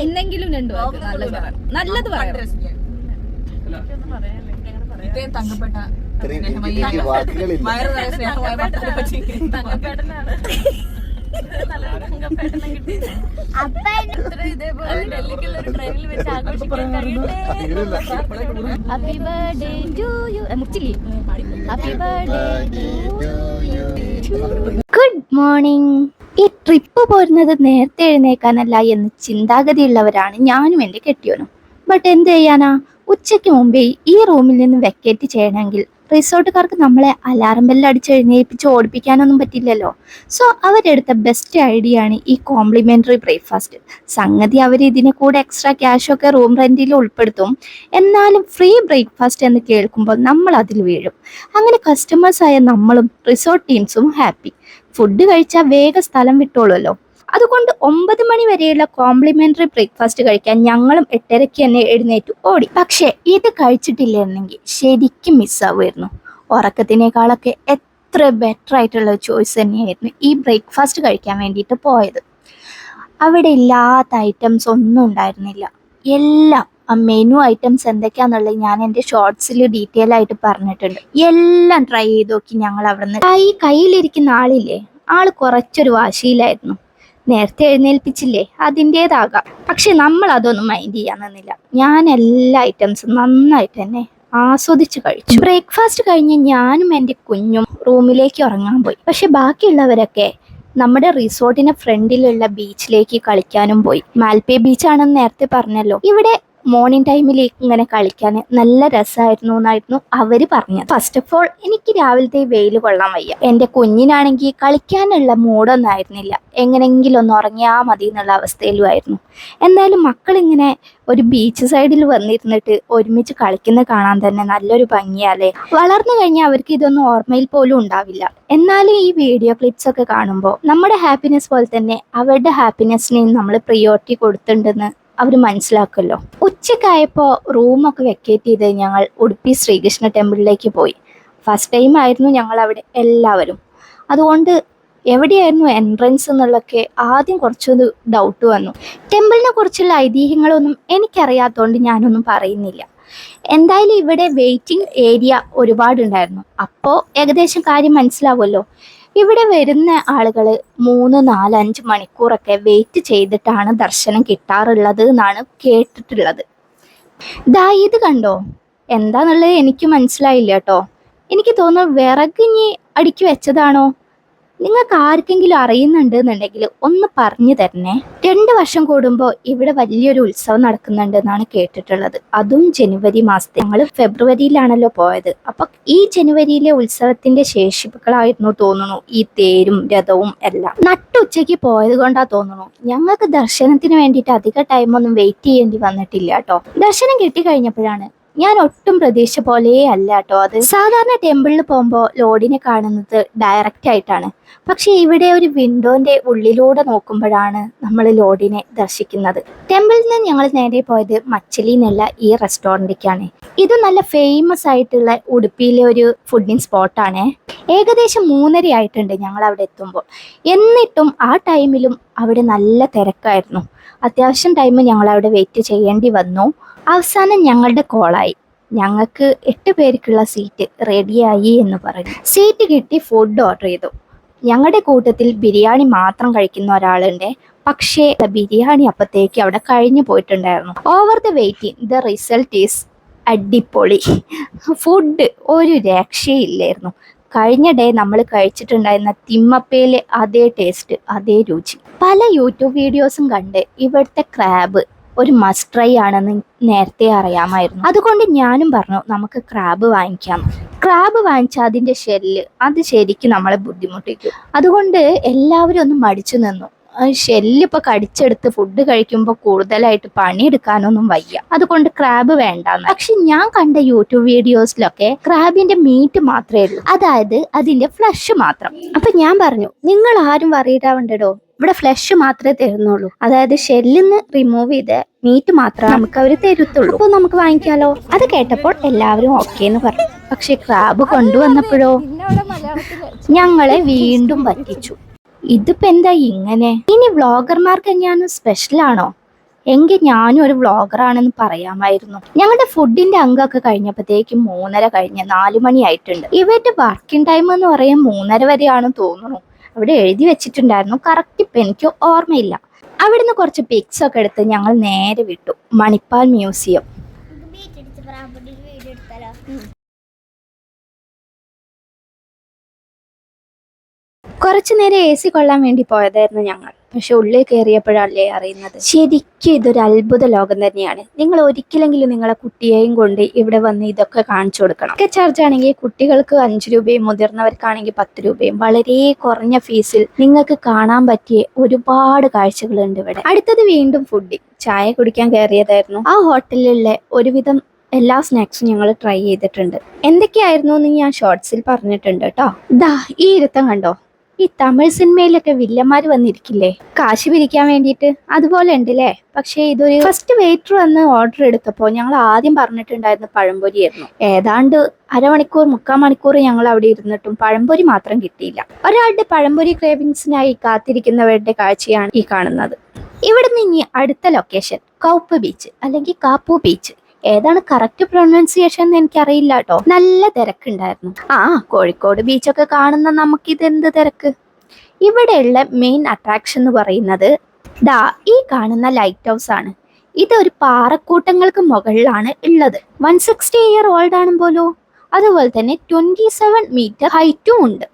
ഇന്നെങ്കിലും രണ്ടു നല്ലത് പറയാം ഇത്രയും തങ്കപ്പെട്ട happy birthday to you good morning trip പോരുന്നത് നേരത്തെ എഴുന്നേക്കാനല്ല എന്ന് ചിന്താഗതിയുള്ളവരാണ് ഞാനും എന്റെ കെട്ടിയോനും. ബട്ട് എന്ത് ചെയ്യാനാ? ഉച്ചയ്ക്ക് മുമ്പേ ഈ റൂമിൽ നിന്ന് വെക്കേറ്റ് ചെയ്യണമെങ്കിൽ റിസോർട്ടുകാർക്ക് നമ്മളെ അലാറം ബെല്ലിൽ അടിച്ച് എഴുന്നേൽപ്പിച്ച് ഓടിപ്പിക്കാനൊന്നും പറ്റില്ലല്ലോ. സോ അവരെടുത്ത ബെസ്റ്റ് ഐഡിയ ആണ് ഈ കോംപ്ലിമെന്ററി ബ്രേക്ക്ഫാസ്റ്റ് സംഗതി അവർ ഇതിനെ കൂടെ എക്സ്ട്രാ ക്യാഷൊക്കെ റൂം റെന്റിൽ ഉൾപ്പെടുത്തും. എന്നാലും ഫ്രീ ബ്രേക്ക്ഫാസ്റ്റ് എന്ന് കേൾക്കുമ്പോൾ നമ്മൾ അതിൽ വീഴും. അങ്ങനെ കസ്റ്റമേഴ്സായ നമ്മളും റിസോർട്ട് ടീംസും ഹാപ്പി ഫുഡ് കഴിച്ചാൽ വേഗം സ്ഥലം വിട്ടോളുമല്ലോ അതുകൊണ്ട് ഒമ്പത് മണി വരെയുള്ള കോംപ്ലിമെന്ററി ബ്രേക്ക്ഫാസ്റ്റ് കഴിക്കാൻ ഞങ്ങളും എട്ടരയ്ക്ക് തന്നെ എഴുന്നേറ്റു ഓടി. പക്ഷേ ഇത് കഴിച്ചിട്ടില്ലായിരുന്നെങ്കിൽ ശരിക്കും മിസ്സാവുമായിരുന്നു ഉറക്കത്തിനേക്കാളൊക്കെ എത്ര ബെറ്റർ ആയിട്ടുള്ള ചോയ്സ് തന്നെയായിരുന്നു ഈ ബ്രേക്ക്ഫാസ്റ്റ് കഴിക്കാൻ വേണ്ടിയിട്ട് പോയത്. അവിടെ ഇല്ലാത്ത ഐറ്റംസ് ഒന്നും ഉണ്ടായിരുന്നില്ല. എല്ലാം മെനു ഐറ്റംസ് എന്തൊക്കെയാന്നുള്ളത് ഞാൻ എന്റെ ഷോർട്സിൽ ഡീറ്റെയിൽ ആയിട്ട് പറഞ്ഞിട്ടുണ്ട്. എല്ലാം ട്രൈ ചെയ്ത് നോക്കി ഞങ്ങൾ അവിടെ നിന്ന് ഈ കയ്യിലിരിക്കുന്ന ആളില്ലേ? ആൾ കുറച്ചൊരു വാശിയിലായിരുന്നു. നേരത്തെ എഴുന്നേൽപ്പിച്ചില്ലേ? അതിന്റേതാകാം. പക്ഷെ നമ്മൾ അതൊന്നും മൈൻഡ് ചെയ്യാൻ നിന്നില്ല. ഞാൻ എല്ലാ ഐറ്റംസും നന്നായിട്ട് തന്നെ ആസ്വദിച്ച് കഴിച്ചു. ബ്രേക്ക്ഫാസ്റ്റ് കഴിഞ്ഞ് ഞാനും എന്റെ കുഞ്ഞും റൂമിലേക്ക് ഉറങ്ങാൻ പോയി. പക്ഷെ ബാക്കിയുള്ളവരൊക്കെ നമ്മുടെ റിസോർട്ടിന് ഫ്രണ്ടിലുള്ള ബീച്ചിലേക്ക് കളിക്കാനും പോയി. മാൽപ്പേ ബീച്ചാണെന്ന് നേരത്തെ പറഞ്ഞല്ലോ. ഇവിടെ മോർണിംഗ് ടൈമിൽ ഇങ്ങനെ കളിക്കാൻ നല്ല രസമായിരുന്നു എന്നായിരുന്നു അവർ പറഞ്ഞത്. ഫസ്റ്റ് ഓഫ് ഓൾ എനിക്ക് രാവിലത്തെ വെയിൽ കൊള്ളാൻ വയ്യ. എന്റെ കുഞ്ഞിനാണെങ്കിൽ കളിക്കാനുള്ള മൂഡൊന്നും ആയിരുന്നില്ല എങ്ങനെയെങ്കിലും ഒന്ന് ഉറങ്ങിയാൽ മതി എന്നുള്ള അവസ്ഥയിലുമായിരുന്നു. എന്തായാലും മക്കളിങ്ങനെ ഒരു ബീച്ച് സൈഡിൽ വന്നിരുന്നിട്ട് ഒരുമിച്ച് കളിക്കുന്ന കാണാൻ തന്നെ നല്ലൊരു ഭംഗിയാലേ വളർന്നു കഴിഞ്ഞാൽ അവർക്ക് ഇതൊന്നും ഓർമ്മയിൽ പോലും ഉണ്ടാവില്ല. എന്നാലും ഈ വീഡിയോ ക്ലിപ്സ് ഒക്കെ കാണുമ്പോൾ നമ്മുടെ ഹാപ്പിനെസ് പോലെ തന്നെ അവരുടെ ഹാപ്പിനെസ്സിനെയും നമ്മൾ പ്രിയോറിറ്റി കൊടുത്തിട്ടുണ്ടെന്ന് അവർ മനസ്സിലാക്കുമല്ലോ ഉച്ചക്കായപ്പോൾ റൂമൊക്കെ വെക്കേറ്റ് ചെയ്ത് ഞങ്ങൾ ഉടുപ്പി ശ്രീകൃഷ്ണ ടെമ്പിളിലേക്ക് പോയി. ഫസ്റ്റ് ടൈം ആയിരുന്നു ഞങ്ങൾ അവിടെ എല്ലാവരും. അതുകൊണ്ട് എവിടെയായിരുന്നു എൻട്രൻസ് എന്നുള്ളൊക്കെ ആദ്യം കുറച്ചൊരു ഡൗട്ട് വന്നു. ടെമ്പിളിനെ കുറിച്ചുള്ള ഐതിഹ്യങ്ങളൊന്നും എനിക്കറിയാത്തതുകൊണ്ട് ഞാനൊന്നും പറയുന്നില്ല. എന്തായാലും ഇവിടെ വെയിറ്റിംഗ് ഏരിയ ഒരുപാടുണ്ടായിരുന്നു. അപ്പോൾ ഏകദേശം കാര്യം മനസ്സിലാവുമല്ലോ. ഇവിടെ വരുന്ന ആളുകൾ മൂന്ന് നാല് അഞ്ച് മണിക്കൂറൊക്കെ വെയിറ്റ് ചെയ്തിട്ടാണ് ദർശനം കിട്ടാറുള്ളത് എന്നാണ് കേട്ടിട്ടുള്ളത്. ദാ ഇത് കണ്ടോ? എന്താന്നുള്ളത് എനിക്ക് മനസ്സിലായില്ല കേട്ടോ. എനിക്ക് തോന്നുന്നു വിറകിഞ്ഞി അടുക്കി വെച്ചതാണോ? നിങ്ങൾക്ക് ആർക്കെങ്കിലും അറിയുന്നുണ്ട് എന്നുണ്ടെങ്കിൽ ഒന്ന് പറഞ്ഞു തരണേ. രണ്ട് വർഷം കൂടുമ്പോൾ ഇവിടെ വലിയൊരു ഉത്സവം നടക്കുന്നുണ്ട് എന്നാണ് കേട്ടിട്ടുള്ളത്. അതും ജനുവരി മാസത്തിൽ ഞങ്ങൾ ഫെബ്രുവരിയിലാണല്ലോ പോയത്. അപ്പൊ ഈ ജനുവരിയിലെ ഉത്സവത്തിന്റെ ശേഷിപ്പുകളായിരുന്നു തോന്നുന്നു. ഈ തേരും രഥവും എല്ലാം. നട്ടുച്ചയ്ക്ക് പോയത് കൊണ്ടാ തോന്നുന്നു. ഞങ്ങൾക്ക് ദർശനത്തിന് വേണ്ടിയിട്ട് അധിക ടൈമൊന്നും വെയിറ്റ് ചെയ്യേണ്ടി വന്നിട്ടില്ല കേട്ടോ. ദർശനം കിട്ടിക്കഴിഞ്ഞപ്പോഴാണ് ഞാൻ ഒട്ടും പ്രതീക്ഷ പോലെ അല്ല കേട്ടോ അത് സാധാരണ ടെമ്പിളിൽ പോകുമ്പോൾ ലോഡിനെ കാണുന്നത് ഡയറക്റ്റ് ആയിട്ടാണ്. പക്ഷെ ഇവിടെ ഒരു വിൻഡോന്റെ ഉള്ളിലൂടെ നോക്കുമ്പോഴാണ് നമ്മൾ ലോഡിനെ ദർശിക്കുന്നത്. ടെമ്പിളിൽ നിന്ന് ഞങ്ങൾ നേരെ പോയത് മച്ചലി എന്നുള്ള ഈ റെസ്റ്റോറന്റിലേക്കാണ് ഇത് നല്ല ഫേമസ് ആയിട്ടുള്ള ഉടുപ്പിയിലെ ഒരു ഫുഡിങ് സ്പോട്ടാണ് ഏകദേശം മൂന്നര ആയിട്ടുണ്ട് ഞങ്ങൾ അവിടെ എത്തുമ്പോൾ. എന്നിട്ടും ആ ടൈമിലും അവിടെ നല്ല തിരക്കായിരുന്നു. അത്യാവശ്യം ടൈം ഞങ്ങൾ അവിടെ വെയിറ്റ് ചെയ്യേണ്ടി വന്നു. അവസാനം ഞങ്ങളുടെ കോളായി ഞങ്ങൾക്ക് എട്ട് പേർക്കുള്ള സീറ്റ് റെഡിയായി എന്ന് പറഞ്ഞു. സീറ്റ് കിട്ടി ഫുഡ് ഓർഡർ ചെയ്തു. ഞങ്ങളുടെ കൂട്ടത്തിൽ ബിരിയാണി മാത്രം കഴിക്കുന്ന ഒരാളുണ്ട്. പക്ഷേ ബിരിയാണി അപ്പത്തേക്ക് അവിടെ കഴിഞ്ഞു പോയിട്ടുണ്ടായിരുന്നു. Over the waiting the result is അടിപൊളി. ഫുഡ് ഒരു രക്ഷയില്ലായിരുന്നു. കഴിഞ്ഞ ഡേ നമ്മൾ കഴിച്ചിട്ടുണ്ടായിരുന്ന തിമ്മപ്പയിലെ അതേ ടേസ്റ്റ് അതേ രുചി. പല യൂട്യൂബ് വീഡിയോസും കണ്ട് ഇവിടുത്തെ ക്രാബ് ഒരു മസ്റ്റ് ട്രൈ ആണെന്ന് നേരത്തെ അറിയാമായിരുന്നു. അതുകൊണ്ട് ഞാനും പറഞ്ഞു നമുക്ക് ക്രാബ് വാങ്ങിക്കാം. ക്രാബ് വാങ്ങിച്ചാൽ അതിന്റെ ഷെല്ല് അത് ശരിക്കും നമ്മളെ ബുദ്ധിമുട്ടിക്കും. അതുകൊണ്ട് എല്ലാവരും ഒന്ന് മടിച്ചു നിന്നു. ഷെല്ലിപ്പോൾ കടിച്ചെടുത്ത് ഫുഡ് കഴിക്കുമ്പോൾ കൂടുതലായിട്ട് പണിയെടുക്കാനൊന്നും വയ്യ. അതുകൊണ്ട് ക്രാബ് വേണ്ടാന്ന്. പക്ഷെ ഞാൻ കണ്ട യൂട്യൂബ് വീഡിയോസിലൊക്കെ ക്രാബിന്റെ മീറ്റ് മാത്രമേ ഉള്ളൂ. അതായത് അതിന്റെ ഫ്ലഷ് മാത്രം. അപ്പൊ ഞാൻ പറഞ്ഞു നിങ്ങൾ ആരും വറിയിടാവണ്ടോ ഇവിടെ ഫ്ലഷ് മാത്രമേ തരുന്നുള്ളൂ. അതായത് ഷെല്ലിന്ന് റിമൂവ് ചെയ്ത് മീറ്റ് മാത്രമേ നമുക്ക് അവർ തരുത്തുള്ളൂ. അപ്പോൾ നമുക്ക് വാങ്ങിക്കാലോ? അത് കേട്ടപ്പോൾ എല്ലാവരും ഓക്കെ എന്ന് പറഞ്ഞു. പക്ഷെ ക്രാബ് കൊണ്ടുവന്നപ്പോഴോ? ഞങ്ങളെ വീണ്ടും പറ്റിച്ചു. ഇതിപ്പോ എന്താ ഇങ്ങനെ? ഇനി വ്ളോഗർമാർക്ക് എങ്ങനെയാണ് സ്പെഷ്യൽ ആണോ? എങ്കിൽ ഞാനും ഒരു വ്ളോഗറാണെന്ന് പറയാമായിരുന്നു. ഞങ്ങളുടെ ഫുഡിന്റെ അംഗമൊക്കെ കഴിഞ്ഞപ്പോഴത്തേക്കും മൂന്നര കഴിഞ്ഞ് നാലു മണിയായിട്ടുണ്ട്. ഇവരുടെ വർക്കിംഗ് ടൈം എന്ന് പറയാൻ മൂന്നര വരെയാണെന്ന് തോന്നുന്നു. അവിടെ എഴുതി വെച്ചിട്ടുണ്ടായിരുന്നു. കറക്റ്റ് ഇപ്പം എനിക്ക് ഓർമ്മയില്ല. അവിടുന്ന് കുറച്ച് പിക്സ് ഒക്കെ എടുത്ത് ഞങ്ങൾ നേരെ വിട്ടു. മണിപ്പാൽ മ്യൂസിയം കുറച്ചു നേരം എ സി കൊള്ളാൻ വേണ്ടി പോയതായിരുന്നു ഞങ്ങൾ. പക്ഷെ ഉള്ളിൽ കയറിയപ്പോഴല്ലേ അറിയുന്നത്. ശരിക്കും ഇതൊരു അത്ഭുത ലോകം തന്നെയാണ്. നിങ്ങൾ ഒരിക്കലെങ്കിലും നിങ്ങളെ കുട്ടിയെയും കൊണ്ട് ഇവിടെ വന്ന് ഇതൊക്കെ കാണിച്ചു കൊടുക്കണം. ഒക്കെ ചാർജ് ആണെങ്കിൽ കുട്ടികൾക്ക് അഞ്ച് രൂപയും മുതിർന്നവർക്കാണെങ്കിൽ പത്ത് രൂപയും. വളരെ കുറഞ്ഞ ഫീസിൽ നിങ്ങൾക്ക് കാണാൻ പറ്റിയ ഒരുപാട് കാഴ്ചകളുണ്ട് ഇവിടെ. അടുത്തത് വീണ്ടും ഫുഡിങ് ചായ കുടിക്കാൻ കയറിയതായിരുന്നു. ആ ഹോട്ടലിലെ ഒരുവിധം എല്ലാ സ്നാക്സും ഞങ്ങൾ ട്രൈ ചെയ്തിട്ടുണ്ട്. എന്തൊക്കെയായിരുന്നു എന്ന് ഞാൻ ഷോർട്സിൽ പറഞ്ഞിട്ടുണ്ട് കേട്ടോ. ദാ ഈ ഇരുത്തം കണ്ടോ? ഈ തമിഴ് സിനിമയിലൊക്കെ വില്ലന്മാര് വന്നിരിക്കില്ലേ? കാശ് പിരിക്കാൻ വേണ്ടിയിട്ട്. അതുപോലെ ഉണ്ടല്ലേ? പക്ഷേ ഇതൊരു ഫസ്റ്റ് വെയിറ്റർ വന്ന് ഓർഡർ എടുത്തപ്പോൾ ഞങ്ങൾ ആദ്യം പറഞ്ഞിട്ടുണ്ടായിരുന്ന പഴംപൊരിയായിരുന്നു. ഏതാണ്ട് അരമണിക്കൂർ മുക്കാൽ മണിക്കൂർ ഞങ്ങൾ അവിടെ ഇരുന്നിട്ടും പഴംപൊരി മാത്രം കിട്ടിയില്ല. ഒരാളുടെ പഴംപൊരി ക്രേവിങ്സിനായി കാത്തിരിക്കുന്നവരുടെ കാഴ്ചയാണ് ഈ കാണുന്നത്. ഇവിടുന്ന് ഇനി അടുത്ത ലൊക്കേഷൻ കൗപ്പ് ബീച്ച് അല്ലെങ്കിൽ കാപ്പു ബീച്ച് ഏതാണ് കറക്റ്റ് പ്രൊനൗൺസിയേഷൻ എന്ന് എനിക്കറിയില്ല കേട്ടോ നല്ല തിരക്കുണ്ടായിരുന്നു. ആ കോഴിക്കോട് ബീച്ചൊക്കെ കാണുന്ന നമുക്കിത് എന്ത് തിരക്ക്? ഇവിടെയുള്ള മെയിൻ അട്രാക്ഷൻ എന്ന് പറയുന്നത് ദാ ഈ കാണുന്ന ലൈറ്റ് ഹൗസ് ആണ്. ഇത് ഒരു പാറക്കൂട്ടങ്ങൾക്ക് മുകളിലാണ് ഉള്ളത്. വൺ സിക്സ്റ്റി ഇയർ ഓൾഡ് ആണ് പോലോ അതുപോലെ തന്നെ ട്വന്റി സെവൻ മീറ്റർ ഹൈറ്റും ഉണ്ട്.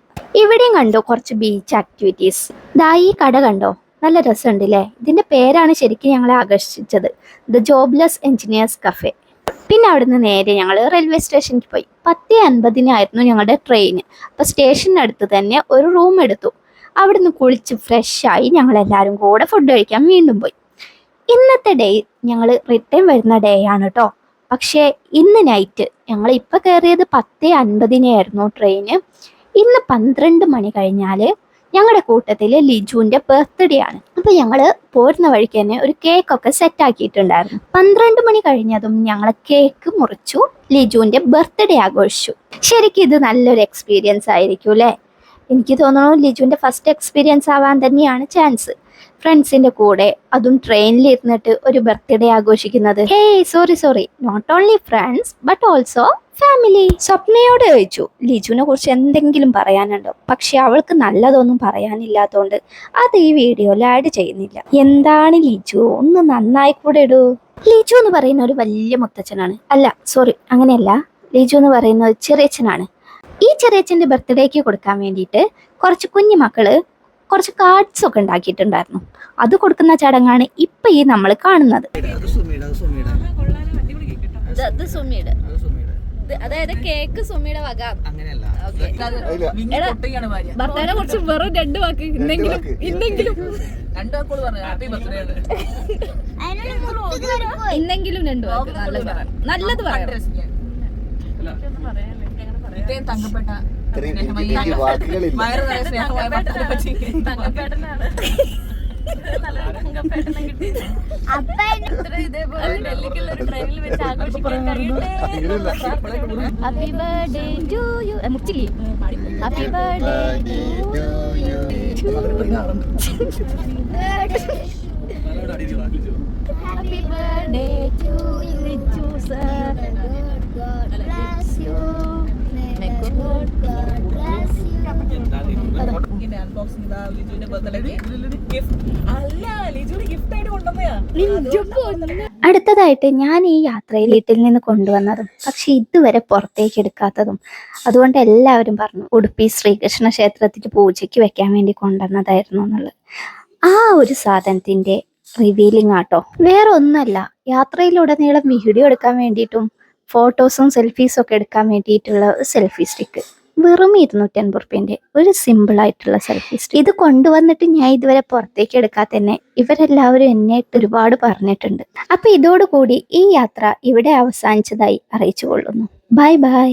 ഇവിടെയും കണ്ടോ കുറച്ച് ബീച്ച് ആക്ടിവിറ്റീസ് ദാ ഈ കട കണ്ടോ? നല്ല രസമുണ്ട് അല്ലേ ഇതിന്റെ പേരാണ് ശരിക്കും ഞങ്ങളെ ആകർഷിച്ചത്. ദ ജോബ്ലെസ് എഞ്ചിനീയേഴ്സ് കഫേ പിന്നെ അവിടുന്ന് നേരെ ഞങ്ങൾ റെയിൽവേ സ്റ്റേഷനിൽ പോയി. പത്ത് അൻപതിനായിരുന്നു ഞങ്ങളുടെ ട്രെയിൻ അപ്പോൾ സ്റ്റേഷനടുത്ത് തന്നെ ഒരു റൂം എടുത്തു. അവിടുന്ന് കുളിച്ച് ഫ്രഷായി ഞങ്ങളെല്ലാവരും കൂടെ ഫുഡ് കഴിക്കാൻ വീണ്ടും പോയി. ഇന്നത്തെ ഡേ ഞങ്ങൾ റിട്ടേൺ വരുന്ന ഡേ ആണ് കേട്ടോ പക്ഷേ ഇന്ന് നൈറ്റ് ഞങ്ങൾ ഇപ്പം കയറിയത് പത്ത് അൻപതിനായിരുന്നു ട്രെയിന് ഇന്ന് പന്ത്രണ്ട് മണി കഴിഞ്ഞാൽ ഞങ്ങളുടെ കൂട്ടത്തിൽ ലിജുവിന്റെ ബർത്ത്ഡേ ആണ്. അപ്പോൾ ഞങ്ങൾ പോരുന്ന വഴിക്ക് തന്നെ ഒരു സെറ്റ് ആക്കിയിട്ടുണ്ടായിരുന്നു. പന്ത്രണ്ട് മണി കഴിഞ്ഞതും ഞങ്ങൾ കേക്ക് മുറിച്ചു. ലിജുവിന്റെ ബർത്ത്ഡേ ആഘോഷിച്ചു. ശരിക്കും ഇത് നല്ലൊരു എക്സ്പീരിയൻസ് ആയിരിക്കും അല്ലേ? എനിക്ക് തോന്നുന്നു ലിജുവിന്റെ ഫസ്റ്റ് എക്സ്പീരിയൻസ് ആവാൻ തന്നെയാണ് ചാൻസ് ഫ്രണ്ട്സിന്റെ കൂടെ അതും ട്രെയിനിൽ ഇരുന്നിട്ട് ഒരു ബർത്ത്ഡേ ആഘോഷിക്കുന്നത്. Hey sorry sorry not only friends but also family സ്വപ്നയോട് ചോദിച്ചു ലിജുവിനെ കുറിച്ച് എന്തെങ്കിലും പറയാനുണ്ടോ? പക്ഷെ അവൾക്ക് നല്ലതൊന്നും പറയാനില്ലാത്തതുകൊണ്ട് അത് ഈ വീഡിയോയിൽ ആഡ് ചെയ്യുന്നില്ല. എന്താണ് ലിജു? ഒന്ന് നന്നായി കൂടെ ഇടൂ. ലിജു എന്ന് പറയുന്ന ഒരു വലിയ മുത്തച്ഛനാണ്. അല്ല സോറി അങ്ങനെയല്ല. ലിജു എന്ന് പറയുന്ന ഒരു ചെറിയച്ഛനാണ്. ഈ ചെറിയച്ഛന്റെ ബർത്ത്ഡേക്ക് കൊടുക്കാൻ വേണ്ടിയിട്ട് കുറച്ച് കുഞ്ഞു മക്കൾ കുറച്ച് കാർഡ്സ് ഒക്കെ ഉണ്ടാക്കിയിട്ടുണ്ടായിരുന്നു. അത് കൊടുക്കുന്ന ചടങ്ങാണ് ഇപ്പൊ ഈ നമ്മൾ കാണുന്നത്. അതായത് കേക്ക് സുമിയുടെ വക. ഭർത്താവിനെ കുറിച്ച് വെറും രണ്ട് വാക്ക് ഇന്നെങ്കിലും ഇന്നെങ്കിലും. ഇന്നെങ്കിലും രണ്ട് വാക്ക്. നല്ലത് നല്ലത് പറയാം. തങ്കപ്പെട്ട ഇത്രയും എനിക്ക് വാക്കുകളില്ല ഭർത്താവിനെ പറ്റി തങ്കപ്പെട്ടനാണ് അപ്പ അങ്ങനെയല്ല happy birthday to you happy birthday happy birthday to you sir bless you. May അടുത്തതായിട്ട് ഞാൻ ഈ യാത്രയിൽ വീട്ടിൽ നിന്ന് കൊണ്ടുവന്നതും പക്ഷെ ഇതുവരെ പുറത്തേക്ക് എടുക്കാത്തതും അതുകൊണ്ട് എല്ലാവരും പറഞ്ഞു ഉടുപ്പി ശ്രീകൃഷ്ണ ക്ഷേത്രത്തിൽ പൂജയ്ക്ക് വെക്കാൻ വേണ്ടി കൊണ്ടുവന്നതായിരുന്നു എന്നുള്ളത്. ആ ഒരു സാധനത്തിന്റെ റിവീലിംഗ് ആട്ടോ. വേറെ ഒന്നല്ല യാത്രയിലുടനീളം വീഡിയോ എടുക്കാൻ വേണ്ടിയിട്ടും ഫോട്ടോസും സെൽഫീസും ഒക്കെ എടുക്കാൻ വേണ്ടിയിട്ടുള്ള സെൽഫി സ്റ്റിക്ക് വെറും ഇരുന്നൂറ്റി അൻപത് റുപ്യന്റെ ഒരു സിമ്പിൾ ആയിട്ടുള്ള സെൽഫി സ്റ്റിക്ക് ഇത് കൊണ്ടുവന്നിട്ട് ഞാൻ ഇതുവരെ പുറത്തേക്ക് എടുക്കാൻ തന്നെ ഇവരെല്ലാവരും എന്നെ ഒരുപാട് പറഞ്ഞിട്ടുണ്ട്. അപ്പൊ ഇതോടുകൂടി ഈ യാത്ര ഇവിടെ അവസാനിച്ചതായി അറിയിച്ചു കൊള്ളുന്നു ബൈ ബൈ